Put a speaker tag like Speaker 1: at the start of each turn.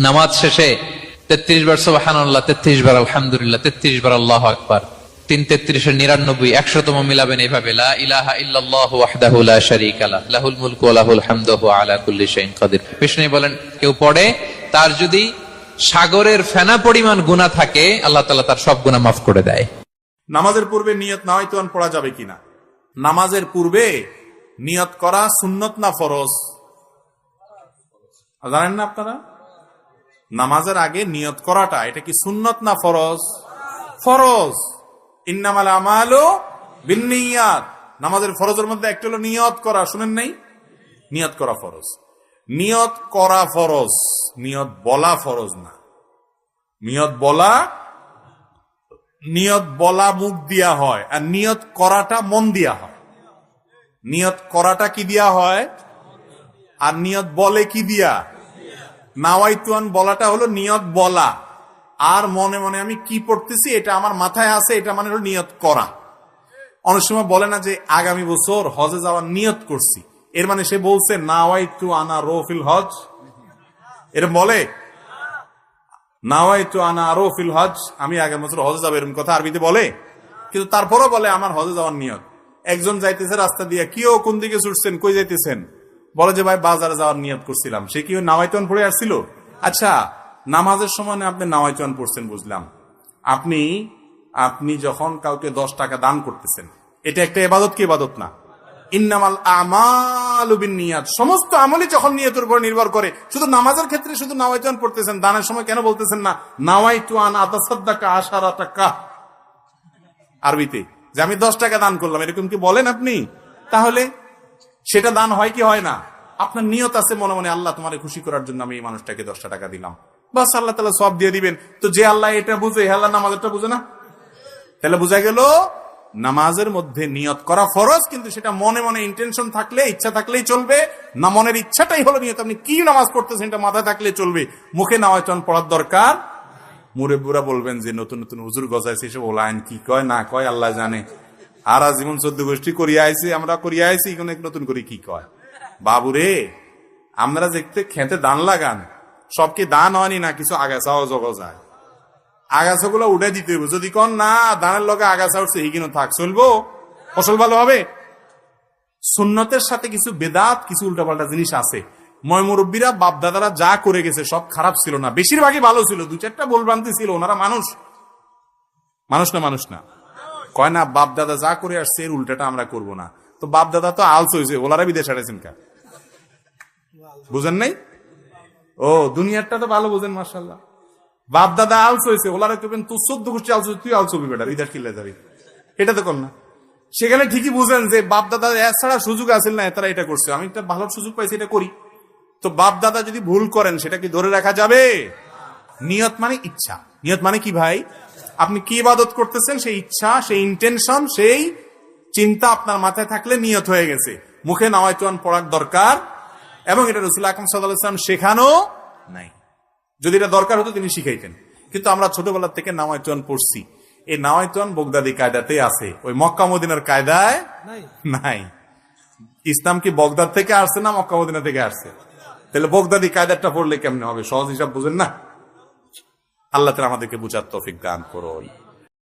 Speaker 1: নামাজ শেষে তেত্রিশ বার সোবাহান্লাহ তেত্রিশ বার আলহামদুলিল্লাহ, তেত্রিশ বার আল্লাহ আকবার। তিন তেত্রিশের নিরানব্বই, একশোতম মিলাবেন বিষ্ণু বলেন, কেউ পড়ে, তার যদি সাগরের ফেনা পরিমাণ গুনাহ থাকে, আল্লাহ তাআলা তার সব গুনাহ মাফ করে দেয়।
Speaker 2: নামাজের পূর্বে নিয়ত না হয়তো পড়া যাবে কিনা? নামাজের পূর্বে নিয়ত করা সুন্নত না ফরজ? জানেন না আপনারা? নামাজের আগে নিয়ত করাটা, এটা কি সুন্নত না ফরজ? ফরজ। ইন্নামাল আমালু বিন্নিয়াত। নামাজের ফরজের মধ্যে একটা হলো নিয়ত করা, শুনেন নাই? নিয়ত করা ফরজ। নিয়ত করা ফরজ। নিয়ত বলা ফরজ না। নিয়ত বলা নিয়ত বলা মুখ দিয়া হয়, আর নিয়ত করাটা মন দিয়া হয়। নিয়ত করাটা কি দিয়া হয়? আর নিয়ত বলে কি দিয়া? নাওয়াইতুয়ান বলাটা হলো নিয়ত বলা। আর মনে মনে আমি কি পড়তেছি, এটা আমার মাথায় আছে, এটা মানে হলো নিয়ত করা। অনেক সময় বলে না যে, আগামী বছর হজে যাওয়ার নিয়ত করছি। এর মানে সে বলছে নাওয়াইতু আনা রোফিল হজ। এরম বলে নাওয়াইতু আনা আরও ফিল হজ। আমি আগামী বছর হজে যাব, এরকম কথা আরবিতে বলে। কিন্তু তারপরও বলে, আমার হজে যাওয়ার নিয়ত। একজন যাইতেছে রাস্তা দিয়ে কেউ কোন দিকে ছুটছেন, কই যাইতেছেন? বলে যে, ভাই, বাজারে যাওয়ার নিয়ত করছিলাম। সে কি নাওয়াইতন পড়ে আসছিল? আচ্ছা নামাজের সময় আপনি নাওয়াইতন পড়ছেন বুঝলাম। আপনি আপনি যখন কাউকে দশ টাকা দান করতেছেন, এটা একটা এবাদত কি এবাদত না? ইন্নামাল আমাল নিয়াত সমস্ত আমলই যখন নিয়তের উপর নির্ভর করে, শুধু নামাজের ক্ষেত্রে শুধু নাওয়াইতুয়ান পড়তেছেন, দানের সময় কেন বলতেছেন না? নাওয়াইতুয়ান আতাসাদ্দাকা আশারা টাকা। আরবিতে, যে আমি দশ টাকা দান করলাম, এরকম কি বলেন আপনি? তাহলে সেটা দান হয় কি হয় না? আপনার নিয়ত আছে মনে মনে, আল্লাহ তোমার খুশি করার জন্য আমি এই মানুষটাকে দশটা টাকা দিলাম। বাস আল্লাহ তালা সব দিয়ে দিবেন। তো যে আল্লাহ এটা বুঝে, হে আল্লাহ নামাজেরটা বুঝে না? তাহলে বোঝা গেল, নামাজের মধ্যে নিয়ত করা ফরজ, কিন্তু সেটা মনে মনে ইন্টেনশন থাকলে, ইচ্ছা থাকলেই চলবে। না মনের ইচ্ছাটাই হলো নিয়ত। আপনি কি নামাজ পড়তেছেন, এটা মাথায় থাকলে চলবে। মুখে নামায়তন পড়ার দরকার? মুরে বুড়া বলবেন যে, নতুন নতুন হুজুর গজাইছে, এসব ওলায়ন কি কয়, না কয়, আল্লাহ জানে। আর জীবন চোদ্দ গোষ্ঠী করিয়া আইছি, আমরা করিয়া আইছি এখানে নতুন করে কি কয়? বাবুরে, আমরা দেখতে খেতে দান লাগান। সব কি দান হয়নি না, কিছু আগাছাও জগা যায়। আগাছাগুলো উঠে দিতে হবে যদি কোন, না ধানের লগে আগাছা উঠছে, এই থাক, চলবো। ফসল ভালো হবে? সুন্নতের সাথে কিছু বেদাত, কিছু উল্টাপাল্টা জিনিস আছে। ময় মুরব্বীরা, বাপদাদারা যা করে গেছে, সব খারাপ ছিল না। বেশিরভাগই ভালো ছিল দু চারটা ভুলভ্রান্তি ছিল, ওনারা মানুষ। মানুষ না মানুষ না। কয় না বাপ দাদা যা করে আসছে এর উল্টাটা আমরা করব না। তো বাপ দাদা তো আলস হয়েছে ওনারা বিদেশ হারাইছেন কা? বুঝেন নাই? ও, দুনিয়ারটা তো ভালো বুঝেন মার্শাল্লাহ বাপ দাদা আলস হয়েছে ওলারা কেবেন তুই চোদ্দ গোষ্ঠী আলস তুই আলস হবি বেটার ইদার কিল্লে যাবি। এটা তো কর না। সেখানে ঠিকই বুঝেন যে বাপ দাদা এছাড়া সুযোগ আছে না, তারা এটা করছে। আমি একটা ভালো সুযোগ পাইছি, এটা করি। তো বাপ দাদা যদি ভুল করেন, সেটা কি ধরে রাখা যাবে? নিয়ত মানে ইচ্ছা। নিয়ত মানে কি ভাই? আপনি কি ইবাদত করতেছেন? সেই ইচ্ছা সেই ইন্টেনশন সেই চিন্তা আপনার মাথায় থাকলে নিয়ত হয়ে গেছে। মুখে নাওয়াইতুয়ান পড়ার দরকার। এবং এটা রসুল আকরম সাল্লাম শেখানো নাই। যদি এটা দরকার হতো তিনি শিখাইতেন। কিন্তু আমরা ছোটবেলা থেকে নাওয়াইতুয়ান পড়ছি। এই নাওয়াইতুয়ান বগদাদি কায়দাতে আছে। ওই মক্কা মদিনার কায়দায় নাই। ইসলাম কি বগদাদ থেকে আসছে না মক্কা মদিনা থেকে আসছে? তাহলে বগদাদি কায়দাটা পড়লে কেমনে হবে? সহজ হিসাব বুঝেন না? আল্লাহ তালা আমাদেরকে বুঝার তফিক দান করুন।